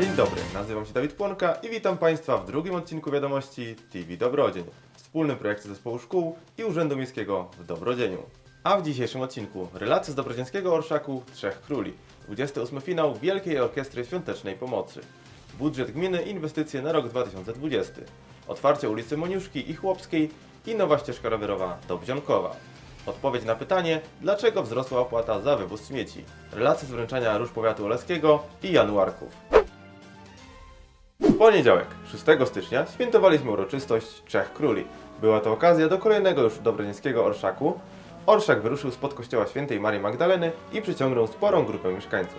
Dzień dobry, nazywam się Dawid Płonka i witam Państwa w drugim odcinku wiadomości TV Dobrodzień, wspólnym projekcie zespołu szkół i Urzędu Miejskiego w Dobrodzieniu. A w dzisiejszym odcinku relacje z Dobrodziejskiego Orszaku Trzech Króli, 28 finał Wielkiej Orkiestry Świątecznej Pomocy, budżet gminy inwestycje na rok 2020, otwarcie ulicy Moniuszki i Chłopskiej i nowa ścieżka rowerowa do Bzionkowa. Odpowiedź na pytanie, dlaczego wzrosła opłata za wywóz śmieci. Relacje z wręczania Róż Powiatu Oleskiego i Januarków. Poniedziałek, 6 stycznia, świętowaliśmy uroczystość Trzech Króli. Była to okazja do kolejnego już dobrodziejskiego orszaku. Orszak wyruszył spod kościoła świętej Marii Magdaleny i przyciągnął sporą grupę mieszkańców.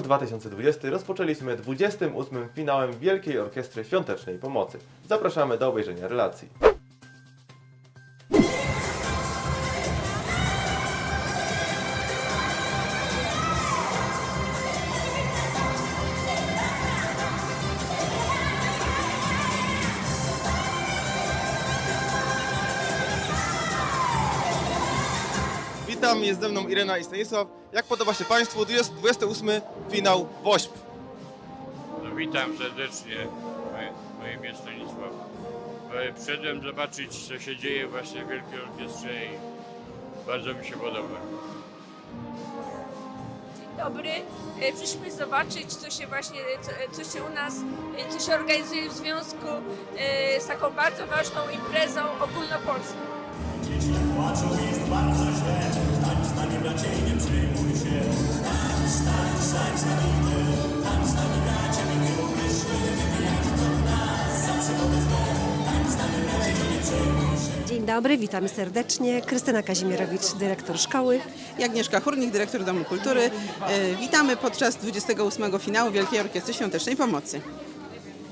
Rok 2020 rozpoczęliśmy 28. finałem Wielkiej Orkiestry Świątecznej Pomocy. Zapraszamy do obejrzenia relacji. Witam, jest ze mną Irena i Stanisław. Jak podoba się Państwu 20 28 finał WOŚP? No, witam serdecznie, moje, moje imię Stanisław. E, Przyszedłem zobaczyć, co się dzieje właśnie w Wielkiej Orkiestrze i bardzo mi się podoba. Dzień dobry. E, Przyszliśmy zobaczyć, co się właśnie, co, co się u nas, e, co się organizuje w związku e, z taką bardzo ważną imprezą ogólnopolską. Dzień dobry, witamy serdecznie. Krystyna Kazimierowicz, dyrektor szkoły. I Agnieszka Chórnik, dyrektor Domu Kultury. E, Witamy podczas 28 finału Wielkiej Orkiestry Świątecznej Pomocy.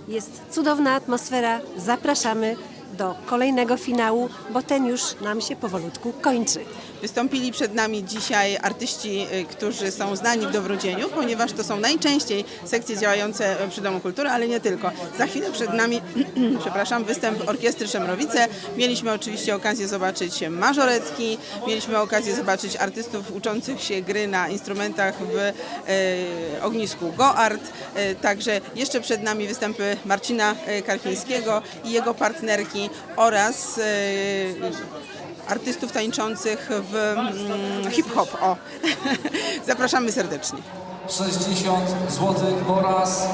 Jest cudowna atmosfera. Zapraszamy do kolejnego finału, bo ten już nam się powolutku kończy. Wystąpili przed nami dzisiaj artyści, e, którzy są znani w Dobrodzieniu, ponieważ to są najczęściej sekcje działające e, przy Domu Kultury, ale nie tylko. Za chwilę przed nami, przepraszam, występ Orkiestry Szemrowice. Mieliśmy oczywiście okazję zobaczyć mażoretki, mieliśmy okazję zobaczyć artystów uczących się gry na instrumentach w e, ognisku Goart. E, także jeszcze przed nami występy Marcina e, Karpińskiego i jego partnerki oraz e, artystów tańczących w mm, hip-hop. O, zapraszamy serdecznie. 60 zł po raz.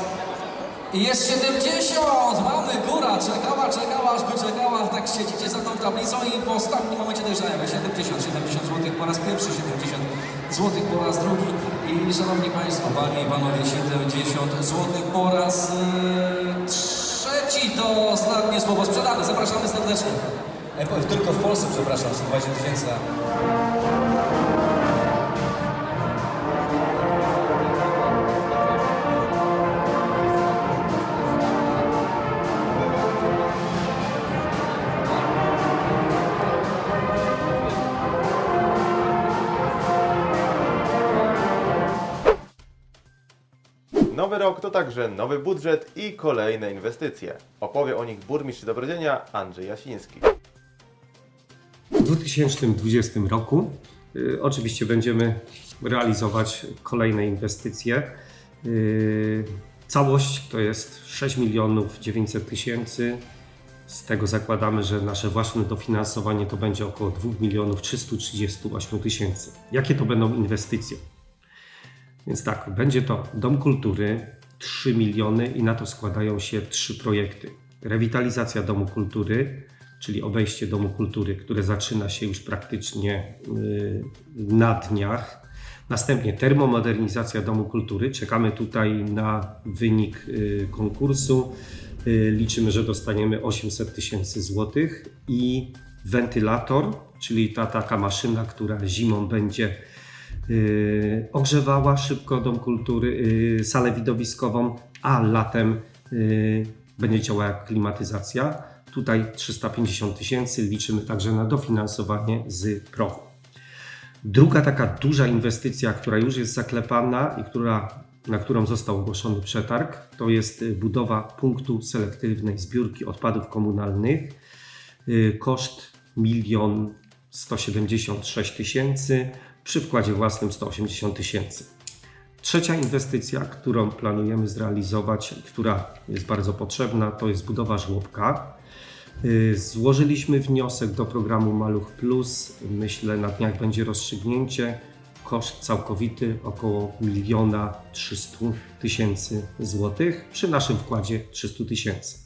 I jest 70! Mamy góra! Czekała, czekała, aż wyczekała. Tak siedzicie za tą tablicą i w ostatnim momencie dojrzałem. 70, 70 zł po raz pierwszy, 70 zł po raz drugi. I szanowni Państwo, Panie i Panowie, 70 zł po raz yy, trzeci. To ostatnie słowo sprzedane. Zapraszamy serdecznie. E, Tylko w Polsce, przepraszam, 120 tysięcy. Nowy rok to także nowy budżet i kolejne inwestycje. Opowie o nich burmistrz Dobrodzienia Andrzej Jasiński. W 2020 roku y, oczywiście będziemy realizować kolejne inwestycje. Y, całość to jest 6 milionów 900 tysięcy. Z tego zakładamy, że nasze własne dofinansowanie to będzie około 2 milionów 338 tysięcy. Jakie to będą inwestycje? Więc tak, będzie to Dom Kultury, 3 miliony i na to składają się trzy projekty. Rewitalizacja Domu Kultury, czyli obejście Domu Kultury, które zaczyna się już praktycznie y, na dniach. Następnie termomodernizacja Domu Kultury. Czekamy tutaj na wynik y, konkursu. Y, Liczymy, że dostaniemy 800 tysięcy złotych i wentylator, czyli ta taka maszyna, która zimą będzie ogrzewała szybko Dom Kultury, y, salę widowiskową, a latem y, będzie działała klimatyzacja. Tutaj 350 tysięcy. Liczymy także na dofinansowanie z PROW. Druga taka duża inwestycja, która już jest zaklepana i która, na którą został ogłoszony przetarg, to jest y, budowa punktu selektywnej zbiórki odpadów komunalnych. Y, Koszt 1 176 tysięcy, przy wkładzie własnym 180 tysięcy. Trzecia inwestycja, którą planujemy zrealizować, która jest bardzo potrzebna, to jest budowa żłobka. Y, Złożyliśmy wniosek do programu Maluch Plus. Myślę, na dniach będzie rozstrzygnięcie. Koszt całkowity około 1 300 tysięcy złotych, przy naszym wkładzie 300 tysięcy.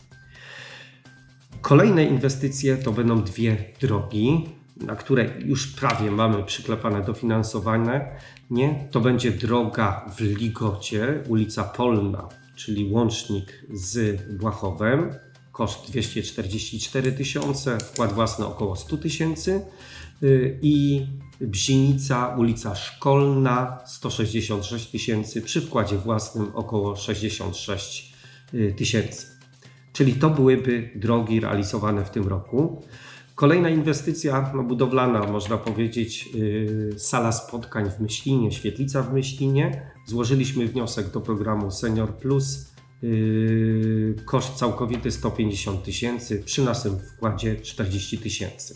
Kolejne inwestycje to będą dwie drogi, na które już prawie mamy przyklepane dofinansowanie. Nie, to będzie droga w Ligocie, ulica Polna, czyli łącznik z Błachowem. Koszt 244 tysiące, wkład własny około 100 tysięcy y, i Bzinica, ulica Szkolna 166 tysięcy, przy wkładzie własnym około 66 y, tysięcy. Czyli to byłyby drogi realizowane w tym roku. Kolejna inwestycja no, budowlana, można powiedzieć, yy, sala spotkań w Myślinie, świetlica w Myślinie. Złożyliśmy wniosek do programu Senior Plus. Yy, koszt całkowity 150 tysięcy, przy naszym wkładzie 40 tysięcy.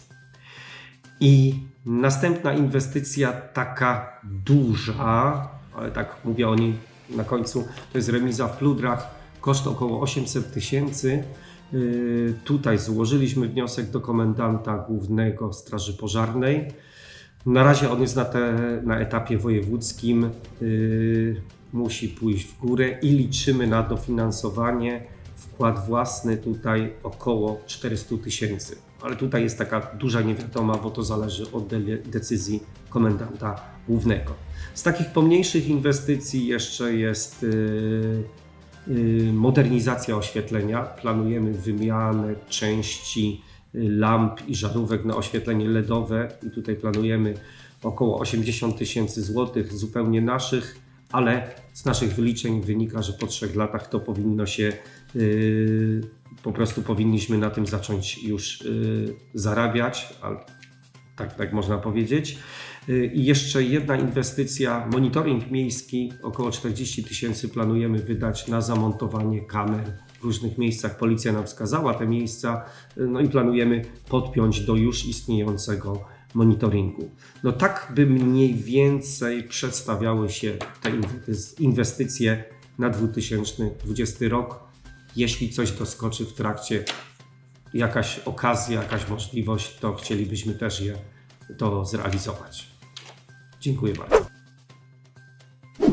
I następna inwestycja taka duża, ale tak mówię o niej na końcu, to jest remiza w Pludrach, koszt około 800 tysięcy. Yy, Tutaj złożyliśmy wniosek do komendanta głównego Straży Pożarnej. Na razie on jest na, te, na etapie wojewódzkim, yy, musi pójść w górę i liczymy na dofinansowanie. Wkład własny tutaj około 400 tysięcy. Ale tutaj jest taka duża niewiadoma, bo to zależy od de- decyzji komendanta głównego. Z takich pomniejszych inwestycji jeszcze jest yy, modernizacja oświetlenia. Planujemy wymianę części y, lamp i żarówek na oświetlenie LEDowe i tutaj planujemy około 80 tysięcy złotych zupełnie naszych, ale z naszych wyliczeń wynika, że po trzech latach to powinno się yy, po prostu powinniśmy na tym zacząć już zarabiać, ale tak, tak można powiedzieć. Y, I jeszcze jedna inwestycja, monitoring miejski, około 40 tysięcy planujemy wydać na zamontowanie kamer w różnych miejscach. Policja nam wskazała te miejsca, y, no i planujemy podpiąć do już istniejącego monitoringu. No tak by mniej więcej przedstawiały się te inwestycje na 2020 rok. Jeśli coś doskoczy w trakcie jakaś okazja, jakaś możliwość, to chcielibyśmy też je to zrealizować. Dziękuję bardzo.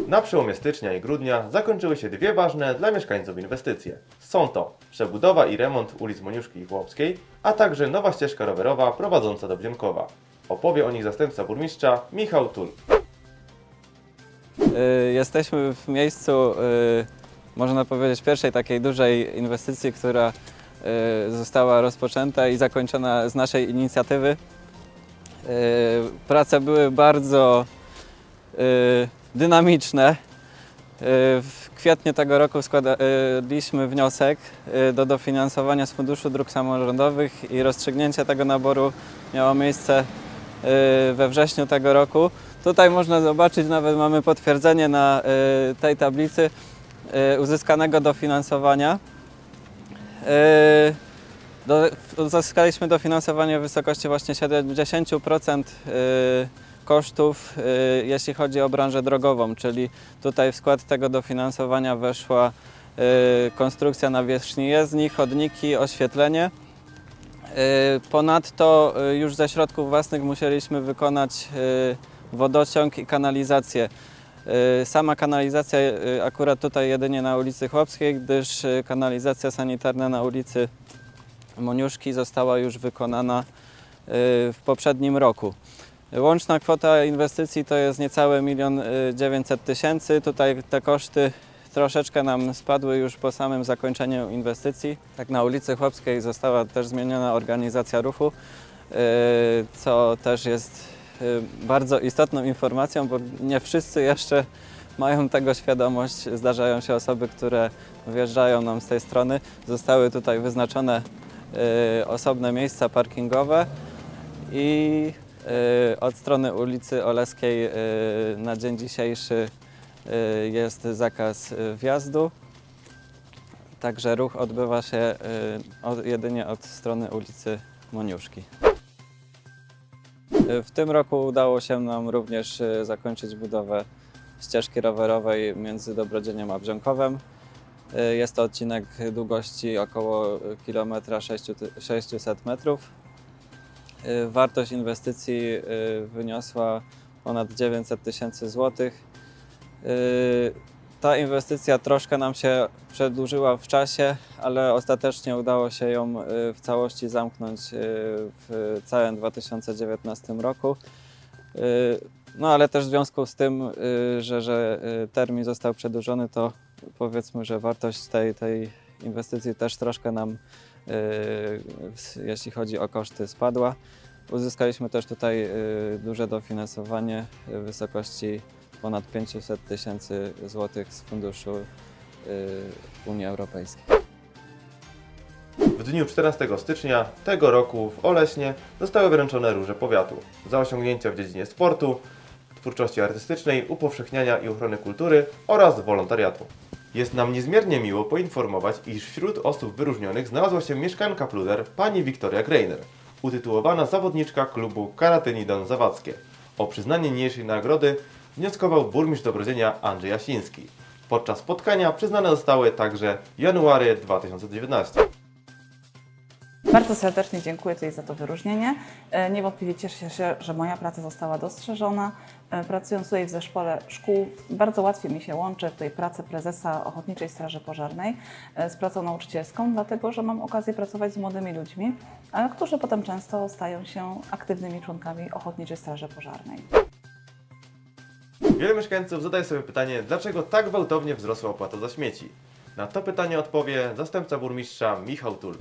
Na przełomie stycznia i grudnia zakończyły się dwie ważne dla mieszkańców inwestycje. Są to przebudowa i remont ulic Moniuszki i Chłopskiej, a także nowa ścieżka rowerowa prowadząca do Bzienkowa. Opowie o nich zastępca burmistrza Michał Tul. Y, Jesteśmy w miejscu, y, można powiedzieć, pierwszej takiej dużej inwestycji, która y, została rozpoczęta i zakończona z naszej inicjatywy. Y, Prace były bardzo y, dynamiczne. Y, W kwietniu tego roku składaliśmy wniosek do dofinansowania z Funduszu Dróg Samorządowych i rozstrzygnięcie tego naboru miało miejsce we wrześniu tego roku. Tutaj można zobaczyć, nawet mamy potwierdzenie na tej tablicy uzyskanego dofinansowania. Do, uzyskaliśmy dofinansowanie w wysokości właśnie 70% y, kosztów, y, jeśli chodzi o branżę drogową, czyli tutaj w skład tego dofinansowania weszła y, konstrukcja nawierzchni jezdni, chodniki, oświetlenie. Ponadto już ze środków własnych musieliśmy wykonać wodociąg i kanalizację. Sama kanalizacja akurat tutaj jedynie na ulicy Chłopskiej, gdyż kanalizacja sanitarna na ulicy Moniuszki została już wykonana y, w poprzednim roku. Łączna kwota inwestycji to jest niecałe 1 900 tysięcy. Tutaj te koszty troszeczkę nam spadły już po samym zakończeniu inwestycji. Tak na ulicy Chłopskiej została też zmieniona organizacja ruchu, y, co też jest y, bardzo istotną informacją, bo nie wszyscy jeszcze mają tego świadomość. Zdarzają się osoby, które wjeżdżają nam z tej strony. Zostały tutaj wyznaczone y, osobne miejsca parkingowe i y, od strony ulicy Oleskiej y, na dzień dzisiejszy y, jest zakaz y, wjazdu. Także ruch odbywa się y, jedynie od strony ulicy Moniuszki. Y, W tym roku udało się nam również y, zakończyć budowę ścieżki rowerowej między Dobrodzieniem a Brzękowem. Y, Jest to odcinek długości około kilometra 600 metrów. Y, Wartość inwestycji y, wyniosła ponad 900 tysięcy złotych. Ta inwestycja troszkę nam się przedłużyła w czasie, ale ostatecznie udało się ją w całości zamknąć w całym 2019 roku. No ale też w związku z tym, że, że termin został przedłużony, to powiedzmy, że wartość tej, tej inwestycji też troszkę nam, y, jeśli chodzi o koszty, spadła. Uzyskaliśmy też tutaj y, duże dofinansowanie w wysokości ponad 500 tysięcy złotych z funduszu y, Unii Europejskiej. W dniu 14 stycznia tego roku w Oleśnie zostały wręczone Róże Powiatu za osiągnięcia w dziedzinie sportu, twórczości artystycznej, upowszechniania i ochrony kultury oraz wolontariatu. Jest nam niezmiernie miło poinformować, iż wśród osób wyróżnionych znalazła się mieszkanka Pluder, pani Wiktoria Greiner, utytułowana zawodniczka klubu Karatyni Don Zawadzkie. O przyznanie niniejszej nagrody wnioskował burmistrz Dobrodzienia Andrzej Jasiński. Podczas spotkania przyznane zostały także January 2019. Bardzo serdecznie dziękuję tutaj za to wyróżnienie. E, Niewątpliwie cieszę się, że moja praca została dostrzeżona. E, Pracując tutaj w zespole szkół, bardzo łatwiej mi się łączy tutaj pracę prezesa Ochotniczej Straży Pożarnej e, z pracą nauczycielską, dlatego że mam okazję pracować z młodymi ludźmi, którzy potem często stają się aktywnymi członkami Ochotniczej Straży Pożarnej. Wielu mieszkańców zadaje sobie pytanie, dlaczego tak gwałtownie wzrosła opłata za śmieci. Na to pytanie odpowie zastępca burmistrza Michał Tul.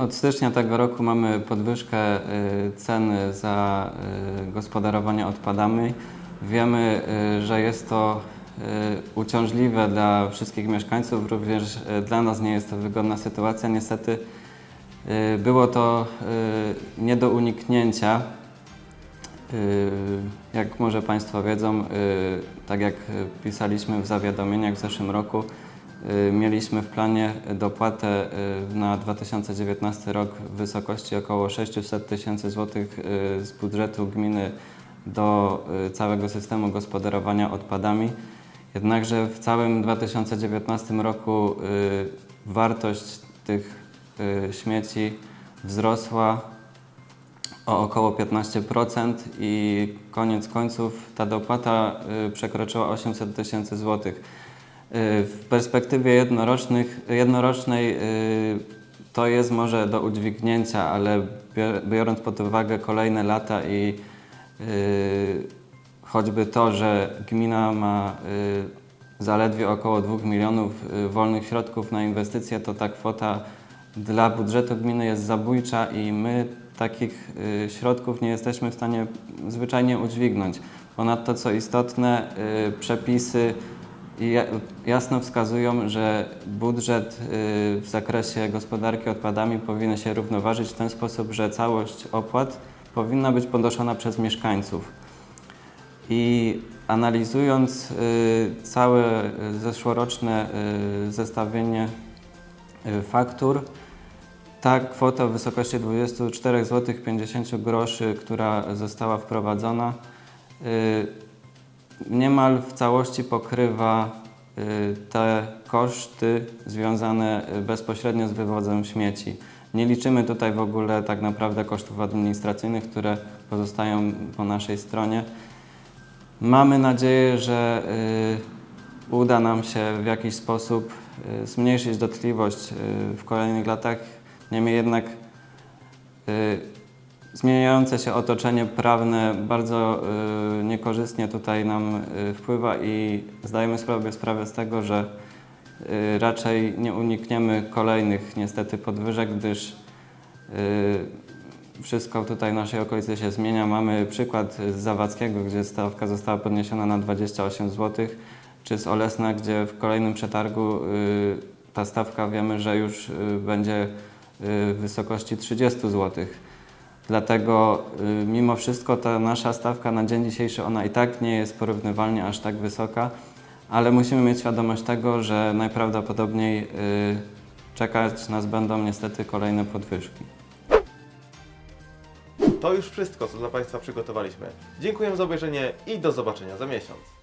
Od stycznia tego roku mamy podwyżkę y, ceny za y, gospodarowanie odpadami. Wiemy, y, że jest to uciążliwe dla wszystkich mieszkańców, również dla nas nie jest to wygodna sytuacja. Niestety było to nie do uniknięcia. Jak może Państwo wiedzą, tak jak pisaliśmy w zawiadomieniach w zeszłym roku, mieliśmy w planie dopłatę y, na 2019 rok w wysokości około 600 tysięcy złotych y, z budżetu gminy do y, całego systemu gospodarowania odpadami. Jednakże w całym 2019 roku y, wartość tych y, śmieci wzrosła o około 15% i koniec końców ta dopłata y, przekroczyła 800 tysięcy złotych. Y, W perspektywie jednorocznych, jednorocznej y, to jest może do udźwignięcia, ale bior- biorąc pod uwagę kolejne lata i y, choćby to, że gmina ma zaledwie około 2 milionów wolnych środków na inwestycje, to ta kwota dla budżetu gminy jest zabójcza i my takich środków nie jesteśmy w stanie zwyczajnie udźwignąć. Ponadto, co istotne, przepisy jasno wskazują, że budżet y, w zakresie gospodarki odpadami powinien się równoważyć w ten sposób, że całość opłat powinna być ponoszona przez mieszkańców. I analizując y, całe zeszłoroczne y, zestawienie faktur, ta kwota w wysokości 24 zł 50 groszy, która została wprowadzona, niemal w całości pokrywa y, te koszty związane y, bezpośrednio z wywozem śmieci. Nie liczymy tutaj w ogóle tak naprawdę kosztów administracyjnych, które pozostają po naszej stronie. Mamy nadzieję, że y, uda nam się w jakiś sposób zmniejszyć dotkliwość w kolejnych latach. Niemniej jednak zmieniające się otoczenie prawne bardzo y, niekorzystnie tutaj nam y, wpływa i zdajemy sobie sprawę z tego, że y, raczej nie unikniemy kolejnych niestety podwyżek, gdyż wszystko tutaj w naszej okolicy się zmienia. Mamy przykład z Zawadzkiego, gdzie stawka została podniesiona na 28 zł, czy z Olesna, gdzie w kolejnym przetargu ta stawka wiemy, że już będzie w wysokości 30 zł. Dlatego y, mimo wszystko ta nasza stawka na dzień dzisiejszy, ona i tak nie jest porównywalnie aż tak wysoka, ale musimy mieć świadomość tego, że najprawdopodobniej y, czekać nas będą niestety kolejne podwyżki. To już wszystko, co dla Państwa przygotowaliśmy. Dziękuję za obejrzenie i do zobaczenia za miesiąc.